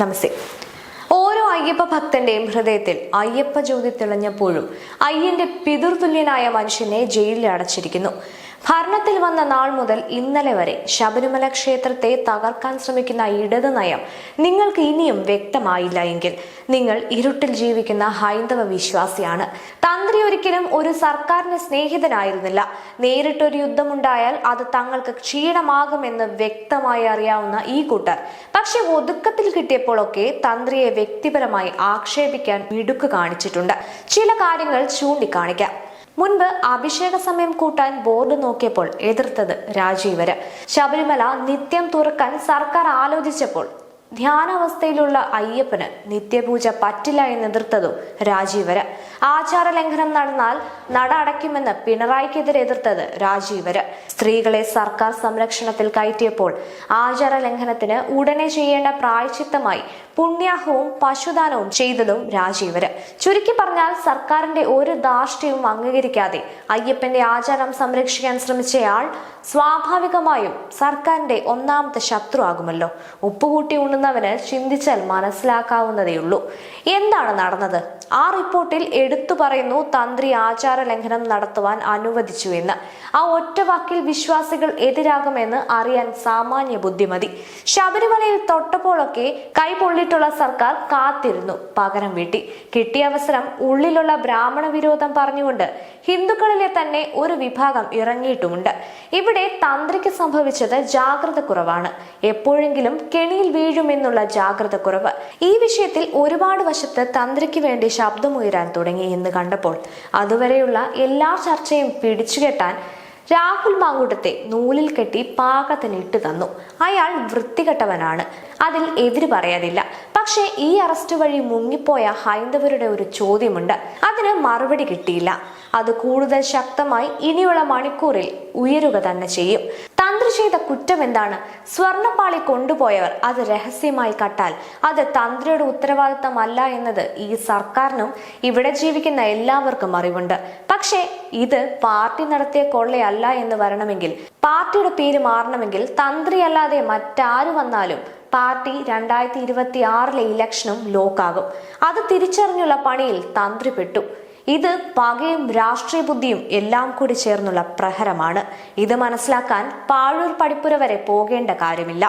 നമസ്തേ. ഓരോ അയ്യപ്പ ഭക്തന്റെയും ഹൃദയത്തിൽ അയ്യപ്പ ജ്യോതി തെളിഞ്ഞപ്പോഴും അയ്യന്റെ പിതൃതുല്യനായ മനുഷ്യനെ ജയിലിൽ അടച്ചിരിക്കുന്നു. ഭരണത്തിൽ വന്ന നാൾ മുതൽ ഇന്നലെ വരെ ശബരിമല ക്ഷേത്രത്തെ തകർക്കാൻ ശ്രമിക്കുന്ന ഇടത് നയം നിങ്ങൾക്ക് ഇനിയും വ്യക്തമായില്ല എങ്കിൽ നിങ്ങൾ ഇരുട്ടിൽ ജീവിക്കുന്ന ഹൈന്ദവ വിശ്വാസിയാണ്. തന്ത്രി ഒരിക്കലും ഒരു സർക്കാരിന് സ്നേഹിതനായിരുന്നില്ല. നേരിട്ടൊരു യുദ്ധമുണ്ടായാൽ അത് തങ്ങൾക്ക് ക്ഷീണമാകുമെന്ന് വ്യക്തമായി അറിയാവുന്ന ഈ കൂട്ടർ. പക്ഷെ ഒതുക്കത്തിൽ കിട്ടിയപ്പോഴൊക്കെ തന്ത്രിയെ വ്യക്തിപരമായി ആക്ഷേപിക്കാൻ മിടുക്ക് കാണിച്ചിട്ടുണ്ട്. ചില കാര്യങ്ങൾ ചൂണ്ടിക്കാണിക്കാം. മുൻപ് അഭിഷേക സമയം കൂട്ടാൻ ബോർഡ് നോക്കിയപ്പോൾ എതിർത്തത് രാജീവര്. ശബരിമല നിത്യം തുറക്കാൻ സർക്കാർ ആലോചിച്ചപ്പോൾ ധ്യാനാവസ്ഥയിലുള്ള അയ്യപ്പന് നിത്യപൂജ പറ്റില്ല എന്ന് എതിർത്തതും രാജീവര്. ആചാര ലംഘനം നടന്നാൽ നട അടയ്ക്കുമെന്ന് പിണറായിക്കെതിരെ എതിർത്തത് രാജീവര്. സ്ത്രീകളെ സർക്കാർ സംരക്ഷണത്തിൽ കയറ്റിയപ്പോൾ ആചാര ലംഘനത്തിന് ഉടനെ ചെയ്യേണ്ട പ്രായച്ചിത്തമായി പുണ്യാഹവും പശുദാനവും ചെയ്തതും രാജീവര്. ചുരുക്കി പറഞ്ഞാൽ സർക്കാരിന്റെ ഒരു ധാർഷ്ട്യവും അംഗീകരിക്കാതെ അയ്യപ്പന്റെ ആചാരം സംരക്ഷിക്കാൻ ശ്രമിച്ചയാൾ സ്വാഭാവികമായും സർക്കാരിന്റെ ഒന്നാമത്തെ ശത്രു ആകുമല്ലോ ഉപ്പുകൂട്ടി ഉണ്ണുന്നവന് ചിന്തിച്ചാൽ മനസ്സിലാക്കാവുന്നതേയുള്ളൂ. എന്താണ് നടന്നത്? ആ റിപ്പോർട്ടിൽ എടുത്തു പറയുന്നു തന്ത്രി ആചാര ലംഘനം നടത്തുവാൻ അനുവദിച്ചു എന്ന് ആ ഒറ്റ വാക്കിൽ വിശ്വാസികൾ എതിരാകുമെന്ന് അറിയാൻ സാമാന്യ ബുദ്ധിമതി. ശബരിമലയിൽ തൊട്ടപ്പോഴൊക്കെ കൈപൊള്ളിട്ടുള്ള സർക്കാർ കാത്തിരുന്നു പകരം വീട്ടി. കിട്ടിയ അവസരം ഉള്ളിലുള്ള ബ്രാഹ്മണ വിരോധം പറഞ്ഞുകൊണ്ട് ഹിന്ദുക്കളിലെ തന്നെ ഒരു വിഭാഗം ഇറങ്ങിയിട്ടുമുണ്ട്. ഇവിടെ തന്ത്രിക്ക് സംഭവിച്ചത് ജാഗ്രത കുറവാണ്. എപ്പോഴെങ്കിലും കെണിയിൽ വീഴുമെന്നുള്ള ജാഗ്രത കുറവ്. ഈ വിഷയത്തിൽ ഒരുപാട് വശത്ത് തന്ത്രിക്ക് വേണ്ടി ശബ്ദമുയരാൻ തുടങ്ങി എന്ന് കണ്ടപ്പോൾ അതുവരെയുള്ള എല്ലാ ചർച്ചയും പിടിച്ചുകെട്ടാൻ രാഹുൽ മാങ്കൂട്ടത്തെ നൂലിൽ കെട്ടി പാകത്തിന് ഇട്ട് തന്നു. അയാൾ വൃത്തികെട്ടവനാണ്. അതിൽ എതിര് പറയാതില്ല. പക്ഷേ ഈ അറസ്റ്റ് വഴി മുങ്ങിപ്പോയ ഹൈന്ദവരുടെ ഒരു ചോദ്യമുണ്ട്. അതിന് മറുപടി കിട്ടിയില്ല. അത് കൂടുതൽ ശക്തമായി ഇനിയുള്ള മണിക്കൂറിൽ ഉയരുക തന്നെ ചെയ്യും. തന്ത്രി ചെയ്ത കുറ്റം എന്താണ്? സ്വർണപ്പാളി കൊണ്ടുപോയവർ അത് രഹസ്യമായി കട്ടാൽ അത് തന്ത്രിയുടെ ഉത്തരവാദിത്തമല്ല എന്നത് ഈ സർക്കാരിനും ഇവിടെ ജീവിക്കുന്ന എല്ലാവർക്കും അറിവുണ്ട്. പക്ഷേ ഇത് പാർട്ടി നടത്തിയ കൊള്ളയല്ല എന്ന് വരണമെങ്കിൽ പാർട്ടിയുടെ പേര് മാറണമെങ്കിൽ തന്ത്രി അല്ലാതെ മറ്റാര് വന്നാലും പാർട്ടി രണ്ടായിരത്തി ഇരുപത്തി ആറിലെ ഇലക്ഷനും ലോക്കാകും. അത് തിരിച്ചറിഞ്ഞുള്ള പണിയിൽ തന്ത്രി പെട്ടു. ഇത് പകയും രാഷ്ട്രീയ ബുദ്ധിയും എല്ലാം കൂടി ചേർന്നുള്ള പ്രഹരമാണ്. ഇത് മനസ്സിലാക്കാൻ പാഴൂർ പടിപ്പുര വരെ പോകേണ്ട കാര്യമില്ല.